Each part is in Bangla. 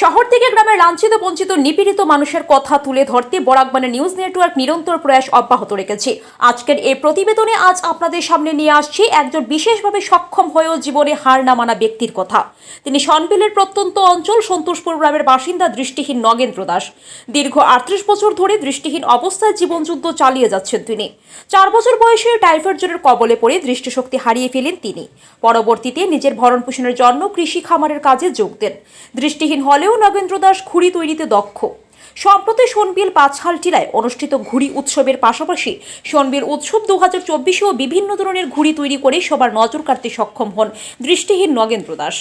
শহর থেকে গ্রামের লাঞ্ছিত, বঞ্চিত, নিপীড়িত মানুষের কথা তুলে ধরতে বরাকবানের নিউজ নেটওয়ার্ক নিরন্তর প্রয়াস অব্যাহত রেখেছে। আজকের এই প্রতিবেদনে আজ আপনাদের সামনে নিয়ে আসছি একজন বিশেষভাবে সক্ষম হয়েও জীবনে হার না মানা ব্যক্তির কথা। তিনি সনবিলের প্রত্যন্ত অঞ্চল, সন্তোষপুর গ্রামের বাসিন্দা দৃষ্টিহীন নগেন্দ্র দাস। দীর্ঘ আটত্রিশ বছর ধরে দৃষ্টিহীন অবস্থায় জীবনযুদ্ধ চালিয়ে যাচ্ছেন তিনি। চার বছর বয়সে টাইফয়েড জ্বরের কবলে পড়ে দৃষ্টিশক্তি হারিয়ে ফেলেন তিনি। পরবর্তীতে নিজের ভরণ পোষণের জন্য কৃষি খামারের কাজে যোগ দেন। দৃষ্টিহীন হলেও নগেন্দ্র দাস ঘুড়ি তৈরিতে দক্ষ। সম্প্রতি সোনবিল পাঁচহাল টিলায় অনুষ্ঠিত ঘুড়ি উৎসবের পাশাপাশি সোনবিল উৎসব দু হাজার চব্বিশেও বিভিন্ন ধরনের ঘুড়ি তৈরি করে সবার নজর কাড়তে সক্ষম হন দৃষ্টিহীন নগেন্দ্র দাস।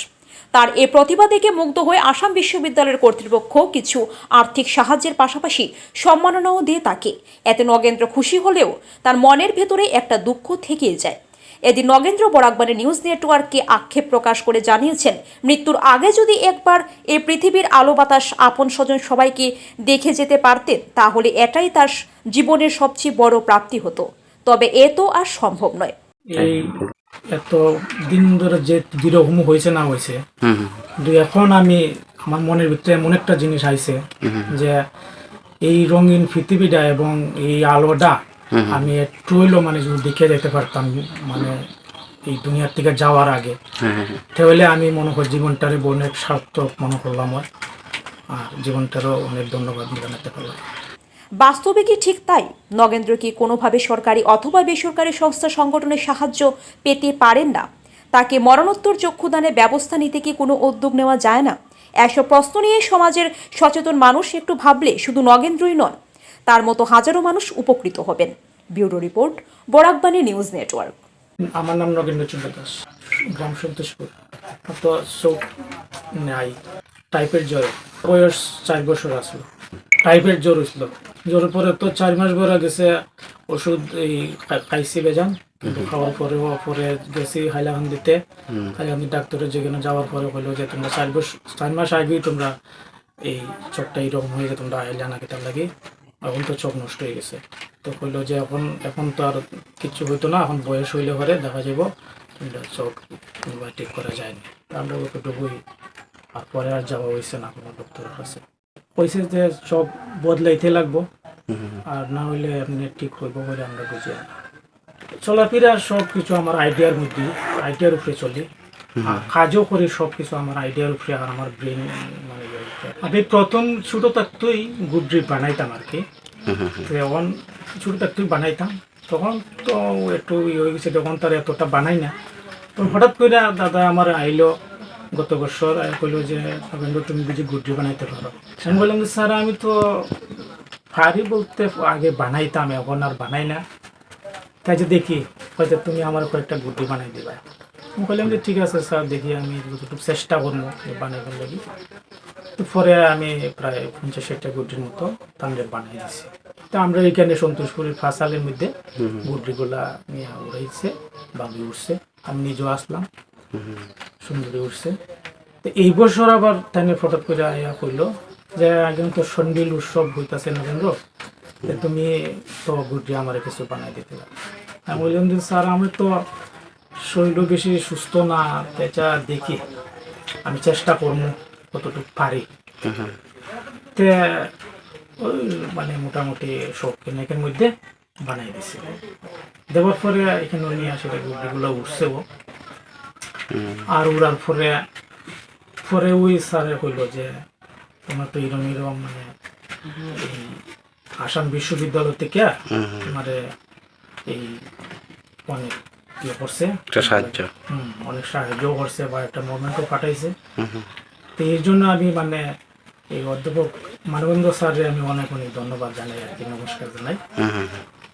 তার এ প্রতিভা দেখে মুগ্ধ হয়ে আসাম বিশ্ববিদ্যালয়ের কর্তৃপক্ষ কিছু আর্থিক সাহায্যের পাশাপাশি সম্মাননাও দিয়ে তাকে। এতে নগেন্দ্র খুশি হলেও তার মনের ভেতরে একটা দুঃখ থেকেই যায়। এদিন নগেন্দ্র বরাকবানে নিউজ নেটওয়ার্ককে আক্ষেপ প্রকাশ করে জানিয়েছেন মৃত্যুর আগে যদি একবার এই পৃথিবীর আলো বাতাস আপন স্বজন সবাইকে দেখে যেতে পারতেন তাহলে এটাই তার জীবনের সবচেয়ে বড় প্রাপ্তি হতো। তবে এ তো আর সম্ভব নয়। এই এত দিন ধরে যে দৃঢ়ভূমি হয়েছে না হয়েছে কিন্তু এখন আমি আমার মনের ভিতরে এমন একটা জিনিস আইছে যে এই রঙিন পৃথিবীটা এবং এই আলোটা আমি একটু হইলেও মানে যদি দেখে যেতে পারতাম মানে এই দুনিয়ার থেকে যাওয়ার আগে হ্যাঁ হ্যাঁ, হ্যাঁ। তাহলে আমি মনে করি জীবনটারে অনেক সার্থক মনে করলাম আর। আর জীবনটারও অনেক ধন্যবাদ জানাতে পারলাম। বাস্তবে কি ঠিক তাই? নগেন্দ্র কি কোনোভাবে সরকারি অথবা বেসরকারি সংস্থা সংগঠনের সাহায্য পেতে পারেন না? তাকে মরণোত্তর চক্ষুদানের ব্যবস্থা নিতে কি কোনো উদ্যোগ নেওয়া যায় না? এসব প্রশ্ন নিয়ে সমাজের সচেতন মানুষ একটু ভাবলে শুধু নগেন্দ্রই নন তার মতো হাজারো মানুষ উপকৃত হবেন। Bureau report Barakbani news network. আমার নাম নগেন্দ্র চন্দ্র দাস গ্রাম সন্তোষপুর। তো চোখ নাই টাইপের জ্বর। বয়স চার বছর আসলো টাইপের জ্বর হয়েছিল। জ্বরের পরে তো চার মাস বেড়া গেছে ওষুধ এই খাইছি বেজান। কিন্তু খাওয়ার পরে পরে গেছি হাইলাকান্দিতে। হাইলাকান্দি ডাক্তারের যেখানে যাওয়ার পরে হলো যে তোমরা চার বছর চার মাস আগেই তোমরা এই চোখটা এইরকম হয়ে যে তোমরা আইলা না কেতার লাগে এখন তো চোখ নষ্ট হয়ে গেছে। তো কইলো যে এখন এখন তো আর কিছু হইতো না এখন বয়স হইলে পরে দেখা যাব চোখ কিংবা ঠিক করা যায়নি আমরা ওটুকুই আর পরে আর যাওয়া হয়েছে না কোনো ডক্টরের কাছে। কইছে যে সব বদলাইতে লাগবো। আর না হইলে আপনি ঠিক হইব বলে আমরা বুঝি না। চলাফেরা সব কিছু আমার আইডিয়ার মধ্যে আইডিয়ার উপরে চলি। কাজও করি সব কিছু আমার আইডিয়ার উপরে আর আমার ব্রেন মানে। আমি প্রথম ছোট থাকতেই গুড ড্রিপ বানাইতাম আর কি। তো এখন ছোট থাকতেই বানাইতাম তখন তো একটু ইয়ে হয়ে গেছে তখন তার এতটা বানাই না তো হঠাৎ করে দাদা আমার আইলো গত বছর কইলো যে নগেন্দ্র তুমি বুঝি গুড্রি বানাইতে পারো? আমি বললাম যে স্যার আমি তো পারি বলতে আগে বানাইতাম এখন আর বানাই না। তাই যে দেখি হয়তো তুমি আমার কয়েকটা গুড্রি বানাই দিবা। আমি বললাম যে ঠিক আছে স্যার দেখি আমি যতটুকু চেষ্টা করব যে বানাইবার লাগি তো পরে আমি প্রায় পঞ্চাশ ষাটটা গুড্রির মতো তাহলে বানিয়ে দিছি। তো আমরা এখানে সন্তোষপুরের ফাঁসালের মধ্যে গুড্রিগুলা নিয়ে উড়াইছে বাবু উঠছে আমি নিজেও আসলাম। সুন্দরী উঠছে তো এই বছর আবার তাই ফটো করে আয়া কইলো যে একজন তো সন্ডিল উৎসব হইতাছে নরেন্দ্র তুমি তো গুড্রি আমার কিছু বানাই দিতে পারো। আমি বললাম যে স্যার আমি তো শরীরও বেশি সুস্থ না এটা দেখি। আমি চেষ্টা করব কতটুকু পারি। তে ওই মানে মোটামুটি সব কেনেকের মধ্যে বানাই দিছি। দেওয়ার পরে এখানে নিয়ে আসে উঠছে ও। আর উড়ার পরে পরে ওই স্যারে কইল যে তোমার তো এরম এরম মানে এই আসাম বিশ্ববিদ্যালয় থেকে তোমার এই অনেক ইয়ে করছে। একটা সাহায্য। অনেক সাহায্য করছে বা একটা মোমেন্টও পাঠাইছে। তো এই জন্য আমি মানে এই অধ্যাপক মানবেন্দ্র স্যারে আমি অনেক অনেক ধন্যবাদ জানাই আর কি নমস্কার জানাই।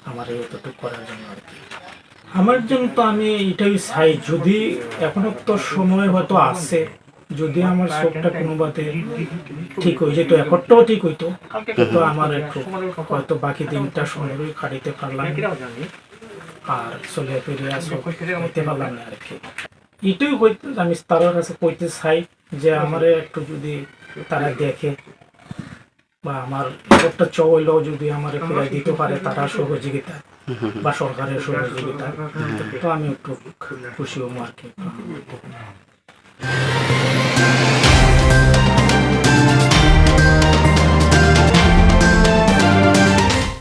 আমার এই করার জন্য আর কি। আমার জন্য তো আমি এটাই চাই যদি এখনও তো সময় হয়তো আছে যদি আমার চোখটা কোনোবাতে ঠিক হয়ে যেত একটাও ঠিক হইতো তো আমার একটু হয়তো বাকি দিনটা সময়ই কাটাইতে পারলাম। আর চলে ফিরে আসো হইতে পারলাম না আর কি এটাই হইতে আমি তার কাছে কইতে চাই যে আমার একটু যদি তারা দেখে বা আমার একটা চইলেও যদি আমার ফিরে দিতে পারে তারা সহযোগিতা বা সরকারের সহযোগিতা। তো আমি একটু খুশি হব আর কি